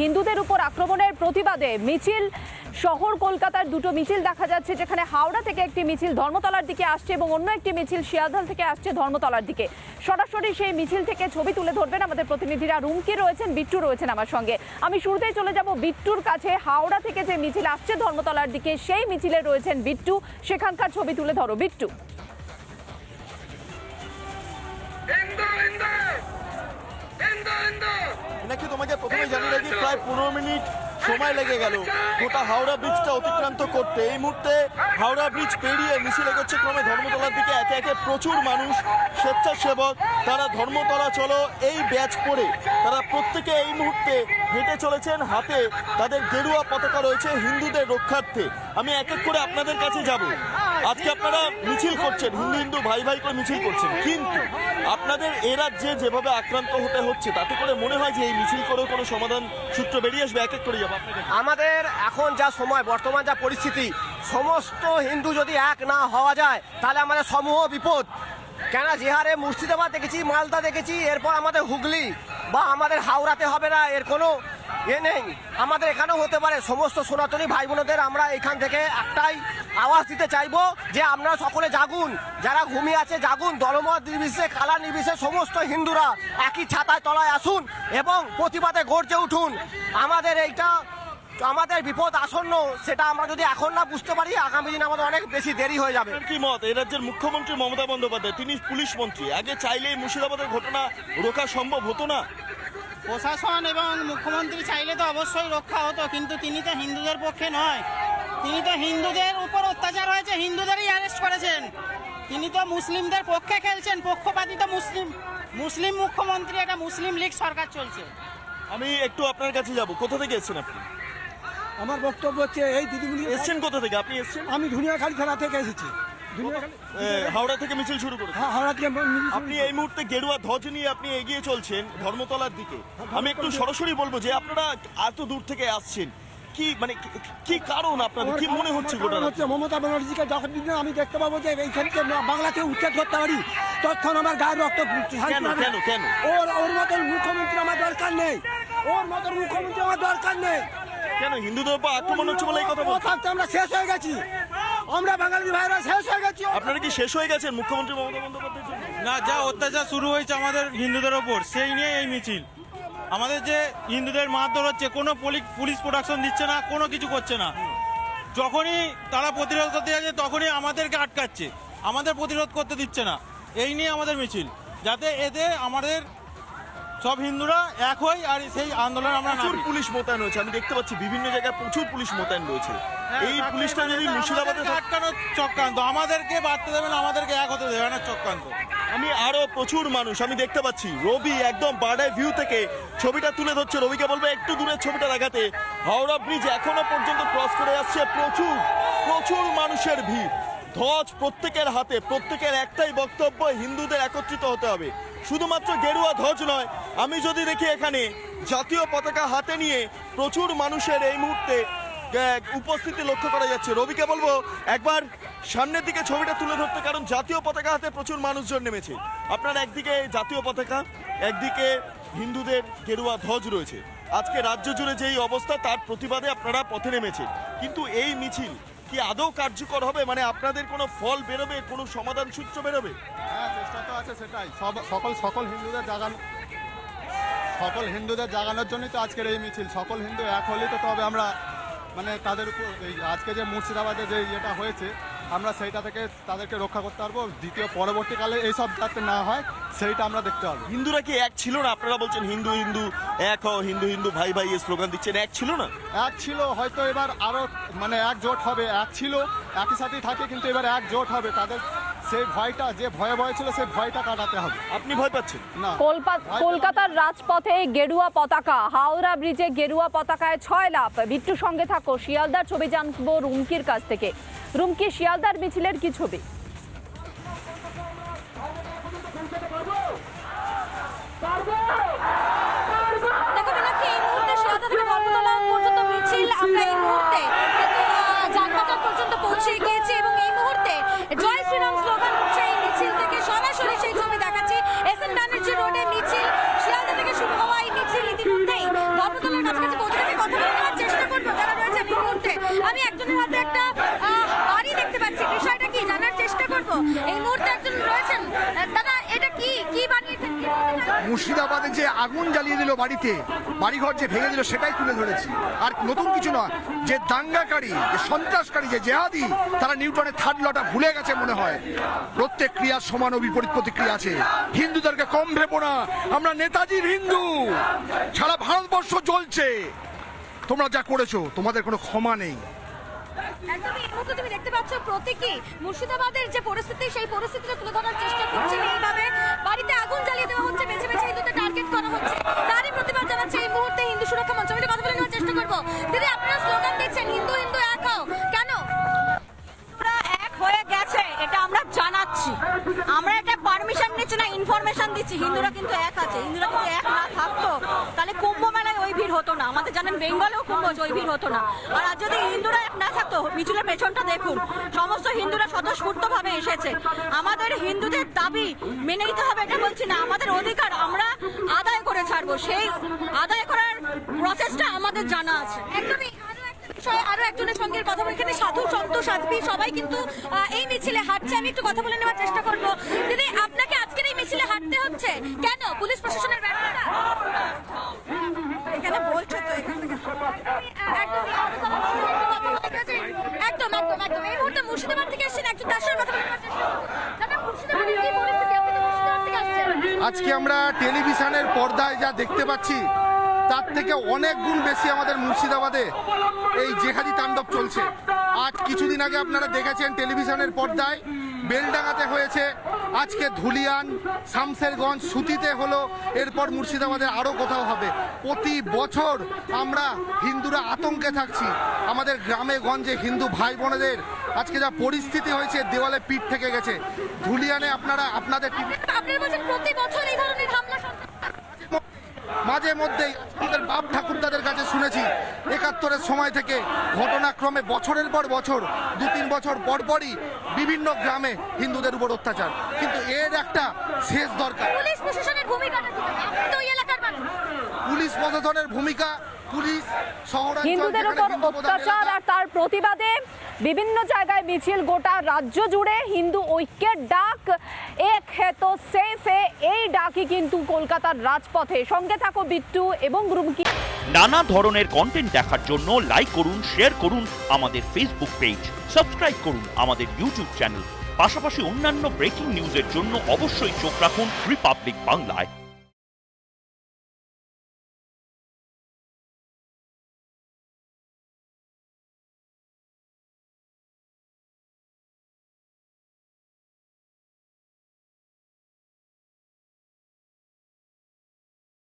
হিন্দুদের উপর আক্রমণের প্রতিবাদে মিছিল? শহর কলকাতার দুটো মিছিল দেখা যাচ্ছে, যেখানে হাওড়া থেকে একটি মিছিল ধর্মতলার দিকে আসছে এবং অন্য একটি মিছিল শিয়ালদল থেকে আসছে ধর্মতলার দিকে। সরাসরি সেই মিছিল থেকে ছবি তুলে ধরবেন আমাদের প্রতিনিধিরা। রুমকি রয়েছেন, বিট্টু রয়েছেন আমার সঙ্গে। আমি শুরুতেই চলে যাব বিট্টুর কাছে। হাওড়া থেকে যে মিছিল আসছে ধর্মতলার দিকে, সেই মিছিলে রয়েছেন বিট্টু। সেখানকার ছবি তুলে ধরো, বিট্টু। হিন্দু হিন্দু! হিন্দু হিন্দু! নাকি তোমাকে প্রথমে জানিয়ে রাখি, প্রায় পনেরো মিনিট সময় লেগে গেল। গোটা হাওড়া ব্রিজটা অতিক্রান্ত করতে। এই মুহূর্তে হাওড়া ব্রিজ পেরিয়ে মিছিল এগোচ্ছে ক্রমে ধর্মতলার দিকে। একে একে প্রচুর মানুষ, স্বেচ্ছাসেবক, তারা ধর্মতলা চলো, এই ব্যাচ পরে তারা প্রত্যেকে এই মুহূর্তে হেঁটে চলেছেন, হাতে তাদের গেরুয়া পতাকা রয়েছে হিন্দুদের রক্ষার্থে। আমি এক এক করে আপনাদের কাছে যাব। আজকে আপনারা মিছিল করছেন, হিন্দু হিন্দু ভাই ভাই করে মিছিল করছেন। কিন্তু আপনাদের এ রাজ্যে যেভাবে আক্রান্ত হতে হচ্ছে, তাতে করে মনে হয় যে এই মিছিল করেও কোনো সমাধান সূত্র বেরিয়ে আসবে? এক এক করে যাব আমাদের এখন যা সময়, বর্তমান যা পরিস্থিতি, সমস্ত হিন্দু যদি এক না হওয়া যায়, তাহলে আমাদের সমূহ বিপদ। কেন যে হারে মুর্শিদাবাদ দেখেছি, মালদা দেখেছি, এরপর আমাদের হুগলি। বা আমাদের হাওড়াতে হবে না, এর কোনো এ নেই। আমাদের এখানেও হতে পারে। সমস্ত সনাতনী ভাই বোনদের আমরা এখান থেকে একটাই আওয়াজ দিতে চাইব যে আপনারা সকলে জাগুন, যারা ঘুমিয়ে আছে জাগুন। দলমত নির্বিশেষে, কালা নির্বিশেষে সমস্ত হিন্দুরা একই ছাতায় তলায় আসুন এবং প্রতিবাদে গর্জে উঠুন। আমাদের এইটা আমাদের বিপদ আসন্ন সেটা আমরা যদি এখন না বুঝতে পারি আগামী দিন আমাদের অনেক বেশি দেরি হয়ে যাবে। কি মত? এই রাজ্যের মুখ্যমন্ত্রী মমতা বন্দ্যোপাধ্যায় তিনি পুলিশ মন্ত্রী। আগে চাইলেই মুর্শিদাবাদের ঘটনা রোকা সম্ভব হতো না। প্রশাসন এবং মুখ্যমন্ত্রী চাইলে তো অবশ্যই রক্ষা হতো কিন্তু তিনি তো হিন্দুদের পক্ষে নয়। তিনি তো হিন্দুদের উপর অত্যাচার হয়েছে হিন্দুদেরই অ্যারেস্ট করেছেন। তিনি তো মুসলিমদের পক্ষে খেলছেন পক্ষপাতিত মুসলিম। মুসলিম মুখ্যমন্ত্রী একটা মুসলিম লীগ সরকার চলছে। আমি একটু আপনার কাছে যাব। কোথা থেকে এসেছেন আপনি? আমার বক্তব্য হচ্ছে এই দিদিমণি এসছেন কোথা থেকে? আপনি এসছেন? আমি ধুনিয়াখালী থানা থেকে এসেছি। হাওড়া থেকে মিছিল শুরু করেছেন। হ্যাঁ, হাওড়া থেকে আপনি এই মুহূর্তে গেরুয়া ধ্বজ নিয়ে আপনি এগিয়ে চলছেন ধর্মতলার দিকে। আমি একটু সরাসরি বলব যে আপনারা এত দূর থেকে আসছেন কি মানে কি- কারণ আপনাদের? কি মনে হচ্ছে গোটা হচ্ছে মমতা ব্যানার্জিকে যখন আমি দেখতে পাবো যে এইখান থেকে বাংলাতে উচ্ছেদ করতে পারি তখন আমার গায়ের রক্ত কেন, কেন, কেন? ওর ওর মতন মুখ্যমন্ত্রী আমার দরকার নেই। ওর মতন মুখ্যমন্ত্রী আমার দরকার নেই। কেন হিন্দুদের উপর আক্রমণ হচ্ছে বলে এই কথা বলছেন? থাকতে আমরা শেষ হয়ে গেছি। আমরা বাঙালি ভাইরা শেষ হয়ে গেছি। আপনারা কি শেষ হয়ে গেছেন মুখ্যমন্ত্রী মমতা না যা অত্যাচার শুরু হয়েছে আমাদের হিন্দুদের ওপর সেই নিয়ে এই মিছিল। আমাদের যে হিন্দুদের মারধর হচ্ছে কোনো পুলি- পুলিশ প্রোডাকশন দিচ্ছে না কোনো কিছু করছে না। যখনই তারা প্রতিরোধ করতে যাচ্ছে তখনই আমাদেরকে আটকাচ্ছে। আমাদের প্রতিরোধ করতে দিচ্ছে না। এই নিয়ে আমাদের মিছিল। যাতে এতে আমাদের সব হিন্দুরা এক হই আর সেই আন্দোলন আমরা প্রচুর পুলিশ মোতায়েন রয়েছে আমি দেখতে পাচ্ছি বিভিন্ন জায়গায় প্রচুর পুলিশ মোতায়েন রয়েছে। এই হ্যাঁ, পুলিশটা যদি মুর্শিদাবাদে আটকানোর চক্রান্ত আমাদেরকে বাড়তে দেবে না আমাদেরকে এক হতে দেবে না চক্রান্ত। আমি আরও প্রচুর মানুষ আমি দেখতে পাচ্ছি রবি একদম বার্ডার ভিউ থেকে ছবিটা তুলে ধরছে রবিকে বলবে একটু দূরের ছবিটা দেখাতে। হাওড়া ব্রিজ এখনও পর্যন্ত ক্রস করে আসছে প্রচুর প্রচুর মানুষের ভিড়। ধ্বজ প্রত্যেকের হাতে প্রত্যেকের একটাই বক্তব্য হিন্দুদের একত্রিত হতে হবে। শুধুমাত্র গেরুয়া ধ্বজ নয়, আমি যদি দেখি এখানে জাতীয় পতাকা হাতে নিয়ে প্রচুর মানুষের এই মুহূর্তে উপস্থিতি লক্ষ্য করা যাচ্ছে। রবিকে বলব, একবার সামনের দিকে ছবিটা তুলে ধরতে, কারণ জাতীয় পতাকা হাতে প্রচুর মানুষজন নেমেছে। আপনার একদিকে জাতীয় পতাকা, একদিকে হিন্দুদের গেরুয়া ধ্বজ রয়েছে। আজকে রাজ্য জুড়ে যেই অবস্থা, তার প্রতিবাদে আপনারা পথে নেমেছে কিন্তু এই মিছিল কি আদৌ কার্যকর হবে? মানে আপনাদের কোনো ফল বেরোবে, কোনো সমাধান সূত্র বেরোবে? হ্যাঁ চেষ্টা তো আছে সেটাই। সব সকল সকল হিন্দুদের জাগানো সকল হিন্দুদের জাগানোর জন্যই তো আজকের এই মিছিল। সকল হিন্দু এক হলেই তো তবে আমরা মানে তাদের উপর এই আজকে যে মুর্শিদাবাদে যে ইয়েটা হয়েছে আমরা সেইটা থেকে তাদেরকে রক্ষা করতে পারব। দ্বিতীয় পরবর্তীকালে এইসব যাতে না হয় সেইটা আমরা দেখতে পারব। হিন্দুরা কি এক ছিল না? আপনারা বলছেন হিন্দু হিন্দু এক হও হিন্দু হিন্দু ভাই ভাই এই স্লোগান দিচ্ছেন এক ছিল না? এক ছিল হয়তো এবার আরও মানে এক জোট হবে এক ছিল একই সাথেই থাকে কিন্তু এবার এক জোট হবে। তাদের সেই ভয়টা যে ভয়ে ভয় ছিল সেই ভয়টা কাটাতে হবে। আপনি ভয় পাচ্ছেন? না। কলকাতার রাজপথে গেরুয়া পতাকা হাওড়া ব্রিজে গেরুয়া পতাকায় ছয় লাভ বিট্টু সঙ্গে থাকো শিয়ালদার ছবি জানব রুমকির কাছ থেকে। রুমকি শিয়ালদার মিছিলের কি ছবি? দেখো মীনাক্ষী, এই মুহূর্তে শিয়ালদা থেকে ধর্মতলা পর্যন্ত মিছিল আমরা এই মুহূর্তে কিন্তু, আহ, যানবাজার পর্যন্ত পৌঁছে গিয়েছি এবং এই মুহূর্তে জয় শ্রীরাম এই মুহূর্তে একজন রয়েছেন। দাদা, এটা কি? কি বানিয়েছেন? মুর্শিদাবাদে যে আগুন জ্বালিয়ে দিল বাড়িতে, বাড়িঘর যে ভেঙে দিল, সেটাই তুলে ধরেছি। আর নতুন কিছু নয়, যে দাঙ্গাকারী, যে সন্ত্রাসকারী, যে জেহাদি, তারা নিউটনের থার্ড লটা ভুলে গেছে মনে হয়। প্রত্যেক ক্রিয়ার সমান ও বিপরীত প্রতিক্রিয়া আছে। হিন্দুদেরকে কম ভেবো না, আমরা নেতাজির হিন্দু। সারা ভারতবর্ষ জ্বলছে। তোমরা যা করেছ, তোমাদের কোনো ক্ষমা নেই। একদমই, এই মুহূর্তে তুমি দেখতে পাচ্ছ প্রতীকী মুর্শিদাবাদের যে পরিস্থিতি, সেই পরিস্থিতিটা তুলে ধরার চেষ্টা করছেন এইভাবে। বাড়িতে আগুন জ্বালিয়ে দেওয়া হচ্ছে, বেছে বেছে হিন্দুদের টার্গেট করা হচ্ছে। তারই প্রতিবাদ জানাচ্ছে এই মুহূর্তে হিন্দু সুরক্ষা মঞ্চ। আমি কথা বলে নেওয়ার চেষ্টা করব। দিদি, আপনারা স্লোগান দিচ্ছেন, হিন্দু হিন্দু, এক হও। কেন? এক হয়ে গেছে, এটা আমরা জানাচ্ছি। আমরা এটা পারমিশন নিচ্ছি না ইনফরমেশন দিচ্ছি। হিন্দুরা কিন্তু এক আছে। হিন্দুরা কিন্তু এক না থাকতো, তাহলে কুম্ভ ভিড় হতো না। আমাদের জানেন বেঙ্গলেও কুম্ভ হচ্ছে, ওই ভিড় হতো না। আর আজ যদি হিন্দুরা এক না থাকতো মিছিলের পেছনটা দেখুন। সমস্ত হিন্দুরা স্বতঃস্ফূর্ত ভাবে এসেছে। আমাদের হিন্দুদের দাবি মেনে নিতে হবে এটা বলছি না। আমাদের অধিকার আমরা আদায় করে ছাড়বো। সেই আদায় করার প্রসেসটা আমাদের জানা আছে। একদমই আরও একজনের সঙ্গে কথা বলি। সাধু সন্ত সাধ্বী সবাই কিন্তু এই মিছিলে হাঁটছে। আমি একটু কথা বলে নেওয়ার চেষ্টা করব। দিদি আপনাকে আজকের এই মিছিলে হাঁটতে হচ্ছে? কেন? পুলিশ প্রশাসনের ব্যর্থতা এখানে বলছো তো। একদম একদম একদম এই মুহূর্তে মুর্শিদাবাদ থেকে এসেছেন একজন তার কথা আজকে আমরা টেলিভিশনের পর্দায় যা দেখতে পাচ্ছি তার থেকে অনেক গুণ বেশি আমাদের মুর্শিদাবাদে এই জেহাদি তাণ্ডব চলছে। আজ কিছুদিন আগে আপনারা দেখেছেন টেলিভিশনের পর্দায় বেলডাঙ্গাতে হয়েছে। আজকে ধুলিয়ান শামসেরগঞ্জ সুতিতে হলো এরপর মুর্শিদাবাদের আরও কোথাও হবে। প্রতি বছর আমরা হিন্দুরা আতঙ্কে থাকছি। আমাদের গ্রামে গঞ্জে হিন্দু ভাই বোনেদের আজকে যা পরিস্থিতি হয়েছে দেওয়ালে পিঠ থেকে গেছে। ধুলিয়ানে আপনারা আপনাদের মাঝে মধ্যেই আমাদের বাপ ঠাকুরদাদের কাছে শুনেছি। একাত্তরের সময় থেকে ঘটনাক্রমে বছরের পর বছর দু তিন বছর পরপরই বিভিন্ন গ্রামে হিন্দুদের উপর অত্যাচার। কিন্তু এর একটা শেষ দরকার। পুলিশ প্রশাসনের ভূমিকাটা কি? আপনি তো ওই এলাকার মানুষ। পুলিশ প্রশাসনের ভূমিকা পুলিশ শহর হিন্দুদের উপর অত্যাচার আর তার প্রতিবাদে বিভিন্ন জায়গায় মিছিল, গোটা রাজ্য জুড়ে হিন্দু ঐক্যের ডাক। এক হে তো সেফ এই ডাকই কিন্তু কলকাতার রাজপথে। সঙ্গে থাকো বিট্টু এবং রুমকি। নানা ধরনের কন্টেন্ট দেখার জন্য লাইক করুন শেয়ার করুন আমাদের ফেসবুক পেজ সাবস্ক্রাইব করুন আমাদের ইউটিউব চ্যানেল পাশাপাশি অন্যান্য ব্রেকিং নিউজের জন্য অবশ্যই চোখ রাখুন রিপাবলিক বাংলায়